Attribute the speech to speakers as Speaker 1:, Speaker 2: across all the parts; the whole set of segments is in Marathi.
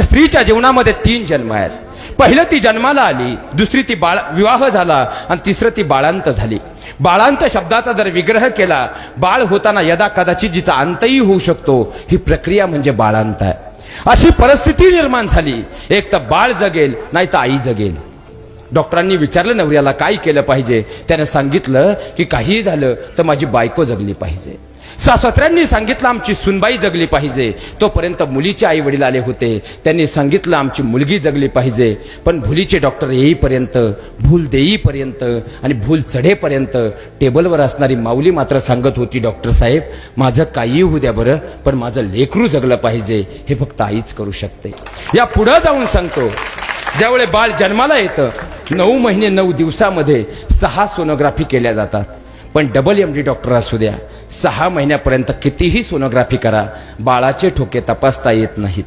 Speaker 1: एक स्त्रीच्या जीवनामध्ये तीन जन्म आहेत. पहिलं ती जन्माला आली दुसरी ती बाळ विवाह झाला आणि तिसरं ती बाळांत झाली. बाळांत शब्दाचा जर विग्रह केला बाळ होताना यदा कदाचित जिचा अंतही होऊ शकतो ही प्रक्रिया म्हणजे बाळांत आहे. अशी परिस्थिती निर्माण झाली. एक तर बाळ जगेल नाही तर आई जगेल. डॉक्टरांनी विचारलं नवऱ्याला काय केलं पाहिजे? त्यानं सांगितलं की काहीही झालं तर माझी बायको जगली पाहिजे. सासत्र्यांनी सांगितलं आमची सुनबाई जगली पाहिजे. तोपर्यंत मुलीचे आई वडील आले होते. त्यांनी सांगितलं आमची मुलगी जगली पाहिजे. पण भुलीचे डॉक्टर येईपर्यंत भूल देईपर्यंत आणि भूल चढेपर्यंत टेबलवर असणारी माऊली मात्र सांगत होती डॉक्टर साहेब माझं काही होऊ द्या बरं पण माझं लेकरू जगलं पाहिजे हे फक्त आईच करू शकते. या पुढं जाऊन सांगतो ज्यावेळे बाळ जन्माला येतं नऊ महिने नऊ दिवसामध्ये सहा सोनोग्राफी केल्या जातात. पण डबल एम डी डॉक्टर असू द्या. सहा महिन्यापर्यंत कितीही सोनोग्राफी करा बाळाचे ठोके तपासता येत नाहीत.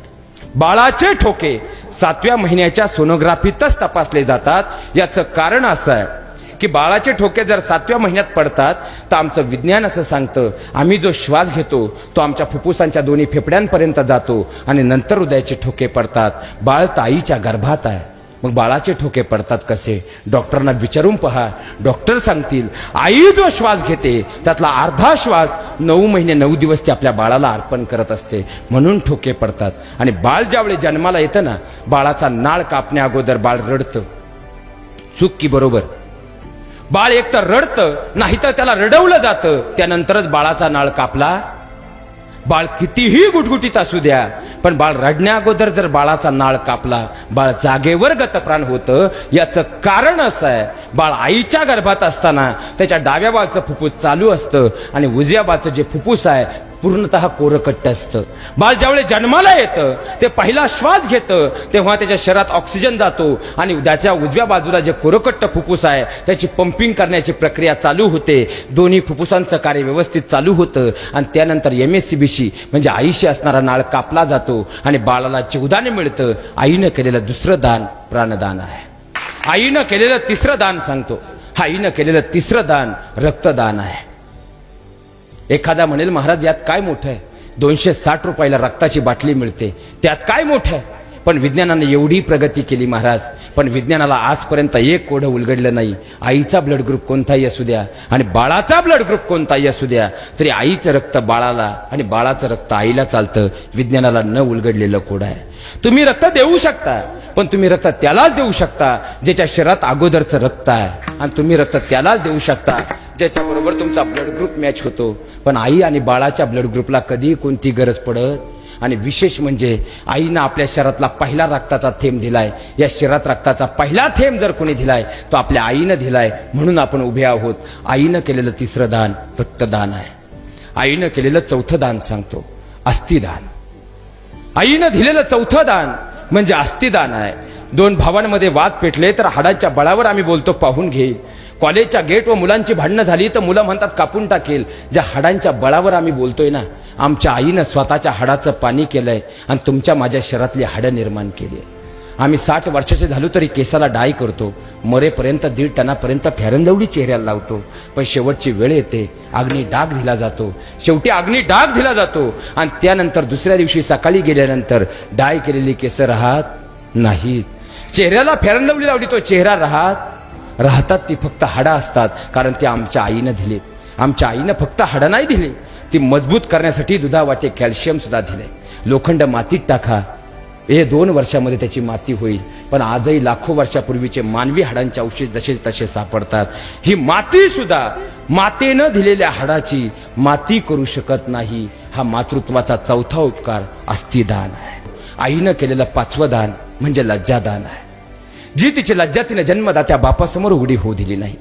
Speaker 1: बाळाचे ठोके सातव्या महिन्याच्या सोनोग्राफीतच तपासले जातात. याचं कारण असं आहे की बाळाचे ठोके जर सातव्या महिन्यात पडतात तर आमचं विज्ञान असं सांगतं आम्ही जो श्वास घेतो तो आमच्या फुफ्फुसांच्या दोन्ही फेफड्यांपर्यंत जातो आणि नंतर हृदयाचे ठोके पडतात. बाळ ताईच्या गर्भात आहे. मग बाळाचे ठोके पडतात कसे? डॉक्टरांना विचारून पहा. डॉक्टर सांगतील आई जो श्वास घेते त्यातला अर्धा श्वास नऊ महिने नऊ दिवस ती आपल्या बाळाला अर्पण करत असते. म्हणून ठोके पडतात. आणि बाळ ज्यावेळी जन्माला येतं ना बाळाचा नाळ कापण्या अगोदर बाळ रडतं. चूक की बरोबर? बाळ एकतर रडतं रडतं नाहीतर त्याला रडवलं जातं. त्यानंतरच बाळाचा नाळ कापला बाळ कितीही गुटगुटीत असू द्या पण बाळ रडण्या अगोदर जर बाळाचा नाळ कापला बाळ जागेवर गतप्राण होतं याचं कारण असं आहे बाळ आईच्या गर्भात असताना त्याच्या डाव्या बाळचं फुफ्फुस चालू असतं आणि उजव्या बाळचं जे फुफ्फुस आहे पूर्णतः कोरकट्ट असतं. बाळ ज्यावेळेस जन्माला येतं ते पहिला श्वास घेतं तेव्हा त्याच्या शरीरात ऑक्सिजन जातो आणि त्याच्या उजव्या बाजूला जे कोरकट्ट फुफ्फुस आहे त्याची पंपिंग करण्याची प्रक्रिया चालू होते. दोन्ही फुफ्फुसांचं कार्य व्यवस्थित चालू होतं आणि त्यानंतर M S C B C म्हणजे आईशी असणारा नाळ कापला जातो आणि बाळाला जीवदान मिळतं. आईनं केलेलं दुसरं दान प्राणदान आहे. आईनं केलेलं तिसरं दान सांगतो. आईनं केलेलं तिसरं दान रक्तदान आहे. एखादा म्हणेल महाराज यात काय मोठं आहे? दोनशे साठ रुपयाला रक्ताची बाटली मिळते. त्यात काय मोठं आहे? पण विज्ञानाने एवढी प्रगती केली महाराज पण विज्ञानाला आजपर्यंत एक कोडं उलगडलं नाही. आईचा ब्लड ग्रुप कोणताही असू द्या आणि बाळाचा ब्लड ग्रुप कोणताही असू द्या तरी आईचं रक्त बाळाला आणि बाळाचं रक्त आईला चालतं. विज्ञानाला न उलगडलेलं कोडं आहे. तुम्ही रक्त देऊ शकता पण तुम्ही रक्त त्यालाच देऊ शकता ज्याच्या शरीरात अगोदरचं रक्त आहे. आणि तुम्ही रक्त त्यालाच देऊ शकता ज्याच्याबरोबर तुमचा ब्लड ग्रुप मॅच होतो. पण आई आणि बाळाच्या ब्लड ग्रुपला कधीही कोणती गरज पडत. आणि विशेष म्हणजे आईनं आपल्या शरीरातला पहिला रक्ताचा थेंब दिलाय. या शरीरात रक्ताचा पहिला थेंब जर कोणी दिलाय तो आपल्या आईनं दिलाय. म्हणून आपण उभे आहोत. आईनं केलेलं तिसरं दान रक्तदान आहे. आईनं केलेलं चौथं दान सांगतो. अस्थिदान आईनं दिलेलं चौथं दान म्हणजे अस्थिदान आहे. दोन भावांमध्ये वाद पेटले तर हाडांच्या बळावर आम्ही बोलतो पाहून घेईल कॉलेजच्या गेट व मुलांची भांडणं झाली तर मुलं म्हणतात कापून टाकेल. ज्या हाडांच्या बळावर आम्ही बोलतोय ना आमच्या आईनं स्वतःच्या हाडाचं पाणी केलंय आणि तुमच्या माझ्या शहरातली हाडं निर्माण केली आम्ही साठ वर्षाचे झालो तरी केसाला डाय करतो मरेपर्यंत दीड टनापर्यंत फेरंदवडी चेहऱ्याला लावतो. पण शेवटची वेळ येते अग्नी डाग दिला जातो. शेवटी अग्नी डाग दिला जातो. आणि त्यानंतर दुसऱ्या दिवशी सकाळी गेल्यानंतर डाय केलेली केस राहत नाहीत. चेहऱ्याला फेरंदवडी लावली तो चेहरा राहत राहतात ती फक्त हाडं असतात कारण ते आमच्या आईनं दिलेत आमच्या आईनं फक्त हाडं नाही दिले ती मजबूत करण्यासाठी दुधावाटे कॅल्शियम सुद्धा दिले. लोखंड मातीत टाका. हे दोन वर्षामध्ये त्याची माती होईल पण आजही लाखो वर्षापूर्वीचे मानवी हाडांचे अवशेष जसे तसे सापडतात. ही माती सुद्धा मातेनं दिलेल्या हाडाची माती करू शकत नाही. हा मातृत्वाचा चौथा उपकार अस्थिदान आहे. आईनं केलेलं पाचवं दान म्हणजे लज्जादान आहे. जी तिची लज्जा तिनं जन्मदात्या बापासमोर उघडी होऊ दिली नाही.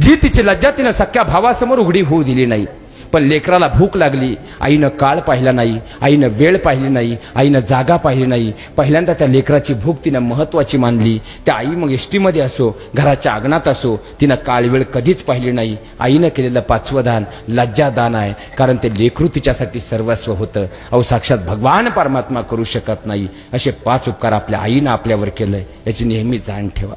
Speaker 1: जी तिची लज्जा तिनं सख्या भावासमोर उघडी होऊ दिली नाही. पण लेकराला भूक लागली आईनं काळ पाहिला नाही आईनं वेळ पाहिली नाही आईनं जागा पाहिली नाही. पहिल्यांदा त्या लेकराची भूक तिनं महत्वाची मानली. त्या आई मग एसटीमध्ये असो घराच्या अंगणात असो तिनं काळवेळ कधीच पाहिली नाही. आईनं केलेलं पाचवं दान लज्जादान आहे कारण ते लेकरू तिच्यासाठी सर्वस्व होतं. अहो साक्षात भगवान परमात्मा करू शकत नाही. असे पाच उपकार आपल्या आईनं आपल्यावर केलंय याची नेहमी जाण ठेवा.